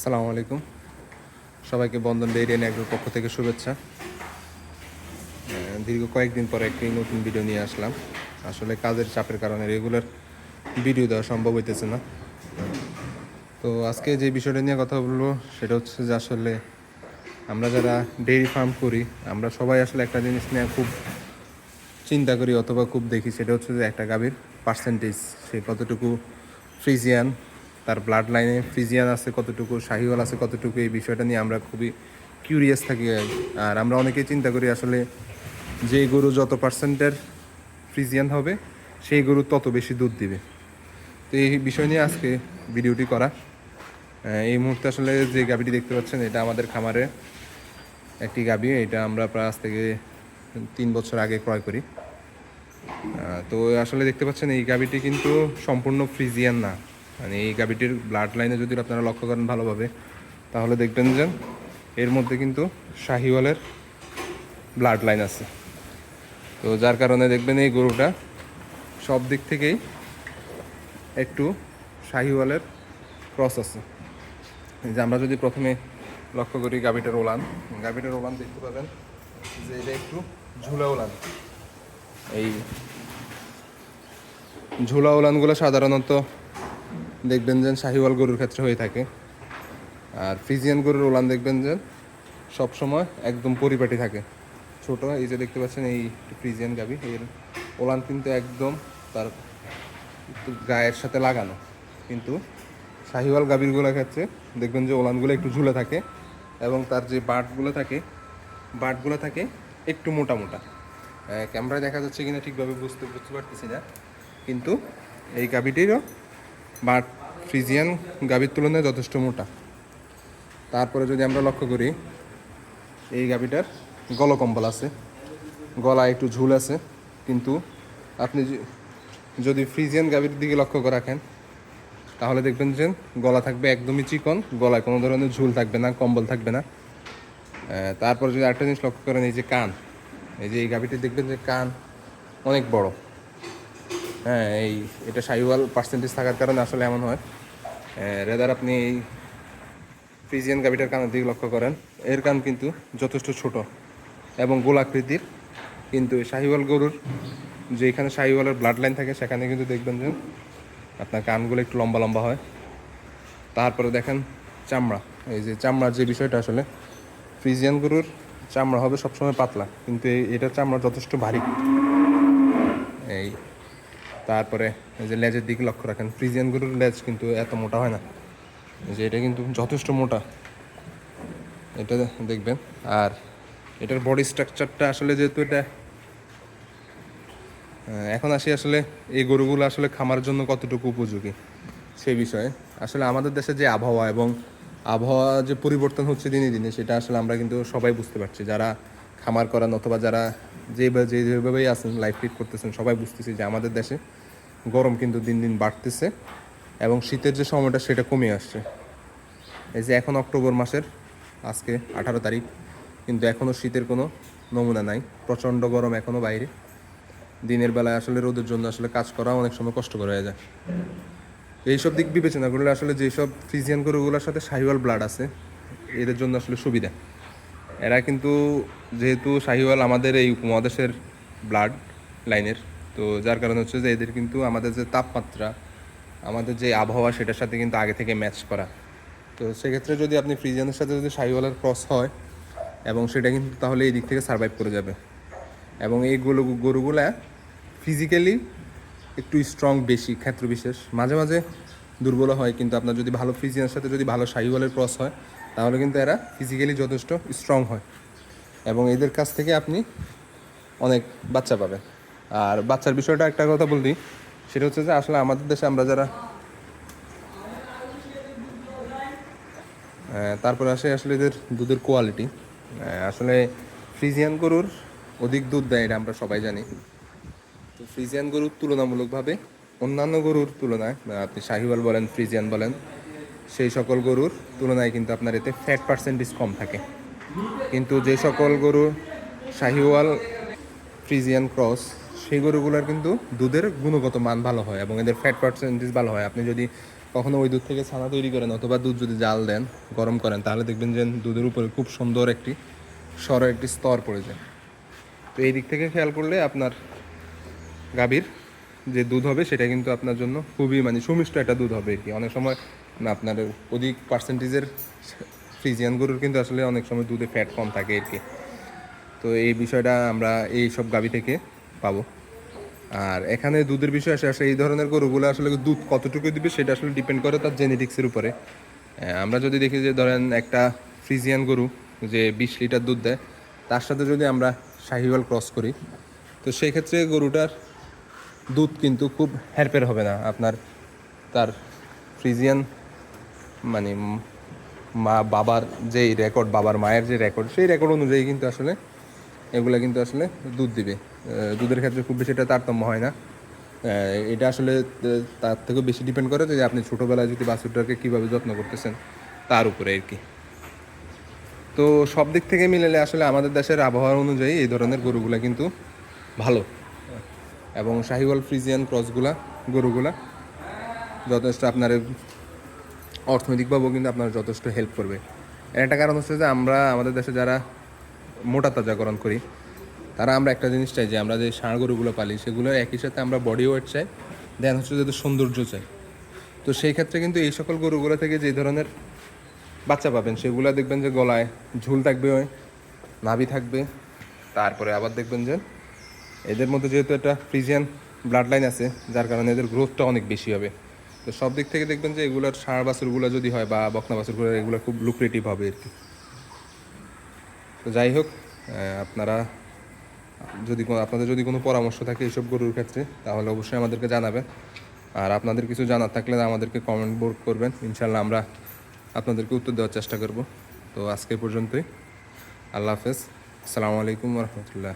আসসালামু আলাইকুম। সবাইকে বন্ধন অ্যান্ড অ্যাগ্রোর পক্ষ থেকে শুভেচ্ছা। দীর্ঘ কয়েকদিন পরে একটি নতুন ভিডিও নিয়ে আসলাম। আসলে কাজের চাপের কারণে রেগুলার ভিডিও দেওয়া সম্ভব হইতেছে না। তো আজকে যে বিষয়টা নিয়ে কথা বলব, সেটা হচ্ছে যে আসলে আমরা যারা ডেইরি ফার্ম করি, আমরা সবাই আসলে একটা জিনিস নিয়ে খুব চিন্তা করি অথবা খুব দেখি, সেটা হচ্ছে যে একটা গাভীর পার্সেন্টেজ সে কতটুকু ফ্রিজিয়ান তার ব্লাড লাইনে ফ্রিজিয়ান আছে, কতটুকু, শাহিওয়াল আছে, কতটুকু, এই বিষয়টা নিয়ে আমরা খুবই কিউরিয়াস থাকি। আর আমরা অনেকেই চিন্তা করি আসলে যে গরু যত পার্সেন্টের ফ্রিজিয়ান হবে, সেই গরু তত বেশি দুধ দিবে। তো এই বিষয় নিয়ে আজকে ভিডিওটি করা। এই মুহূর্তে আসলে যে গাভীটি দেখতে পাচ্ছেন, এটা আমাদের খামারে একটি গাবি এটা আমরা প্রায় আজ থেকে তিন বছর আগে ক্রয় করি। তো আসলে দেখতে পাচ্ছেন, এই গাভীটি কিন্তু সম্পূর্ণ ফ্রিজিয়ান না। মানে এই গাভীটির ব্লাড লাইনে যদি আপনারা লক্ষ্য করেন ভালোভাবে, তাহলে দেখবেন যে এর মধ্যে কিন্তু শাহিওয়ালের ব্লাড লাইন আছে। তো যার কারণে দেখবেন এই গরুটা সব দিক থেকেই একটু শাহিওয়ালের ক্রস আছে। যে আমরা যদি প্রথমে লক্ষ্য করি গাভীটার ওলান গাভীটার ওলান দেখতে পাবেন যে এটা একটু ঝুলা ওলান। এই ঝুলা ওলানগুলো সাধারণত দেখবেন যে শাহিওয়াল গরুর ক্ষেত্রে হয়ে থাকে। আর ফ্রিজিয়ান গরুর ওলান দেখবেন যে সবসময় একদম পরিপাটি থাকে। ছোট, এই যে দেখতে পাচ্ছেন এই ফ্রিজিয়ান গাবি এর ওলান কিন্তু একদম তার গায়ের সাথে লাগানো। কিন্তু শাহিওয়াল গাভীরগুলোর ক্ষেত্রে দেখবেন যে ওলানগুলো একটু ঝুলে থাকে এবং তার যে বাটগুলো থাকে বাটগুলো থাকে একটু মোটা মোটা। ক্যামেরায় দেখা যাচ্ছে কিনা ঠিকভাবে বুঝতে বুঝতে পারতেছি না। কিন্তু এই গাভীটিরও বাট ফ্রিজিয়ান গাভীর তুলনায় যথেষ্ট মোটা। তারপরে যদি আমরা লক্ষ্য করি, এই গাভীটার গলকম্বল আছে। গলা একটু ঝুল আছে। কিন্তু আপনি যদি ফ্রিজিয়ান গাভীর দিকে লক্ষ্য করে রাখেন, তাহলে দেখবেন যে গলা থাকবে একদমই চিকন, গলায় কোনো ধরনের ঝুল থাকবে না, কম্বল থাকবে না। তারপর যদি আরেকটা জিনিস লক্ষ্য করেন, এই যে কান। এই যে এই গাভীটি দেখবেন যে কান অনেক বড়। হ্যাঁ এই এটা সাইওয়াল পার্সেন্টেজ থাকার কারণে আসলে এমন হয়। রেদার আপনি এই ফ্রিজিয়ান গাভীটার কানের দিকে লক্ষ্য করেন, এর কান কিন্তু যথেষ্ট ছোট এবং গোলাকৃতির কিন্তু শাহিওয়াল গরুর যে এখানে শাহিওয়ালের ব্লাড লাইন থাকে, সেখানে কিন্তু দেখবেন যে আপনার কানগুলো একটু লম্বা লম্বা হয়। তারপরে দেখেন চামড়া। এই যে চামড়ার যে বিষয়টা আসলে ফ্রিজিয়ান গরুর চামড়া হবে সবসময় পাতলা, কিন্তু এটার চামড়া যথেষ্ট ভারী। এই তারপরে এই যে লেজের দিকে লক্ষ্য রাখেন ফ্রিজিয়ান গরুর লেজ কিন্তু এত মোটা হয় না। যে এটা কিন্তু যথেষ্ট মোটা। এটা দেখবেন। আর এটার বডি স্ট্রাকচারটা আসলে যেহেতু এটা এখন আসি আসলে এই গরুগুলো আসলে খামার জন্য কতটুকু উপযোগী সেই বিষয়ে। আসলে আমাদের দেশে যে আবহাওয়া এবং আবহাওয়া যে পরিবর্তন হচ্ছে দিনে দিনে, সেটা আসলে আমরা কিন্তু সবাই বুঝতে পারছি। যারা খামার করান অথবা যারা যে যেভাবেই আছেন লাইফ লিড করতেছেন, সবাই বুঝতেছি যে আমাদের দেশে গরম কিন্তু দিন দিন বাড়তেছে এবং শীতের যে সময়টা সেটা কমে আসছে। এই যে এখন অক্টোবর মাসের আজকে আঠারো তারিখ, কিন্তু এখনও শীতের কোনো নমুনা নাই। প্রচণ্ড গরম এখনও বাইরে। দিনের বেলায় আসলে রোদের জন্য আসলে কাজ করা অনেক সময় কষ্টকর হয়ে যায়। এইসব দিক বিবেচনা করলে আসলে যেসব ফ্রিজিয়ান গরুগুলোর সাথে শাহিওয়াল ব্লাড আছে, এদের জন্য আসলে সুবিধা। এরা কিন্তু যেহেতু শাহিওয়াল আমাদের এই উপমহাদেশের ব্লাড লাইনের তো যার কারণে হচ্ছে যে এদের কিন্তু আমাদের যে তাপমাত্রা, আমাদের যে আবহাওয়া সেটার সাথে কিন্তু আগে থেকে ম্যাচ করা। তো সেক্ষেত্রে যদি আপনি ফ্রিজিয়ানের সাথে যদি শাহিওয়ালের ক্রস হয় এবং সেটা কিন্তু তাহলে এই দিক থেকে সার্ভাইভ করে যাবে। এবং এই গরু, গরুগুলা ফিজিক্যালি একটু স্ট্রং বেশি, ক্ষেত্র বিশেষ। মাঝে মাঝে দুর্বল হয়, কিন্তু আপনার যদি ভালো ফ্রিজিয়ানের সাথে যদি ভালো শাহিওয়ালের ক্রস হয়, তাহলে কিন্তু এরা ফিজিক্যালি যথেষ্ট স্ট্রং হয়। এবং এদের কাছ থেকে আপনি অনেক বাচ্চা পাবেন। আর বাচ্চার বিষয়টা একটা কথা বলি, সেটা হচ্ছে যে আসলে আমাদের দেশে আমরা যারা তারপরে আসে আসলে এদের দুধের কোয়ালিটি আসলে ফ্রিজিয়ান গরুর অধিক দুধ দেয় এটা আমরা সবাই জানি। তো ফ্রিজিয়ান গরুর তুলনামূলকভাবে অন্যান্য গরুর তুলনায় আপনি শাহিওয়াল বলেন, ফ্রিজিয়ান বলেন, সেই সকল গরুর তুলনায় কিন্তু আপনার এতে ফ্যাট পার্সেন্টেজ কম থাকে। কিন্তু যে সকল গরু শাহিওয়াল ফ্রিজিয়ান ক্রস সেই গরুগুলোর কিন্তু দুধের গুণগত মান ভালো হয় এবং এদের ফ্যাট পার্সেন্টেজ ভালো হয়। আপনি যদি কখনো ওই দুধ থেকে ছানা তৈরি করেন অথবা দুধ যদি জাল দেন, গরম করেন, তাহলে দেখবেন যে দুধের উপরে খুব সুন্দর একটি সর একটি স্তর পড়ে যায়। তো এই দিক থেকে খেয়াল করলে আপনার গাভীর যে দুধ হবে, সেটা কিন্তু আপনার জন্য খুবই মানে সুমিষ্ট একটা দুধ হবে কি অনেক সময় আপনার অধিক পার্সেন্টেজের ফ্রিজিয়ান গরুর কিন্তু আসলে অনেক সময় দুধে ফ্যাট কম থাকে আর কি তো এই বিষয়টা আমরা এই সব গাভী থেকে পাবো। আর এখানে দুধের বিষয় আসে আসলে এই ধরনের গরুগুলো আসলে দুধ কতটুকু দিবে সেটা আসলে ডিপেন্ড করে তার জেনেটিক্সের উপরে। আমরা যদি দেখি যে ধরেন একটা ফ্রিজিয়ান গরু যে বিশ লিটার দুধ দেয়, তার সাথে যদি আমরা শাহিওয়াল ক্রস করি, তো সেক্ষেত্রে গরুটার দুধ কিন্তু খুব হেরফের হবে না। আপনার তার ফ্রিজিয়ান মানে মা বাবার যেই রেকর্ড বাবার মায়ের যে রেকর্ড সেই রেকর্ড অনুযায়ী কিন্তু আসলে এগুলা কিন্তু আসলে দুধ দিবে। দুধের ক্ষেত্রে খুব বেশি এটা তারতম্য হয় না। এটা আসলে তার থেকেও বেশি ডিপেন্ড করে যে আপনি ছোটোবেলায় যদি বাছুরটাকে কীভাবে যত্ন করতেছেন, তার উপরে আর কি। তো সব দিক থেকে মিলালে আসলে আমাদের দেশের আবহাওয়া অনুযায়ী এই ধরনের গরুগুলা কিন্তু ভালো। এবং শাহিওয়াল ফ্রিজিয়ান ক্রসগুলা, গরুগুলা যথেষ্ট আপনার অর্থনৈতিকভাবেও কিন্তু আপনার যথেষ্ট হেল্প করবে। এর একটা কারণ হচ্ছে যে আমরা, আমাদের দেশে যারা মোটা তাজাকরণ করি। তারা আমরা একটা জিনিস চাই যে আমরা যে ষাঁড় গরুগুলো পালি সেগুলোর একই সাথে আমরা বডি ওয়েট চাই দেন হচ্ছে যাতে সৌন্দর্য চাই। তো সেই ক্ষেত্রে কিন্তু এই সকল গরুগুলো থেকে যে ধরনের বাচ্চা পাবেন, সেগুলো দেখবেন যে গলায় ঝুল থাকবে, ওই নাভি থাকবে। তারপরে আবার দেখবেন যে এদের মধ্যে যেহেতু একটা ফ্রিজিয়ান ব্লাড লাইন আছে, যার কারণে এদের গ্রোথটা অনেক বেশি হবে। তো সব দিক থেকে দেখবেন যে এগুলোর ষাঁড় বাছুরগুলো যদি হয় বা বকনা বাছুরগুলো, এগুলো খুব লুক্রেটিভ হবে আর কি। তো যাই হোক আপনারা যদি আপনাদের যদি কোনো পরামর্শ থাকে এইসব গরুর ক্ষেত্রে, তাহলে অবশ্যই আমাদেরকে জানাবেন। আর আপনাদের কিছু জানার থাকলে আমাদেরকে কমেন্ট বোর্ড করবেন। ইনশাল্লাহ আমরা আপনাদেরকে উত্তর দেওয়ার চেষ্টা করব। তো আজকে পর্যন্তই। আল্লাহ হাফেজ। আসসালামু আলাইকুম রহমতুল্লাহ।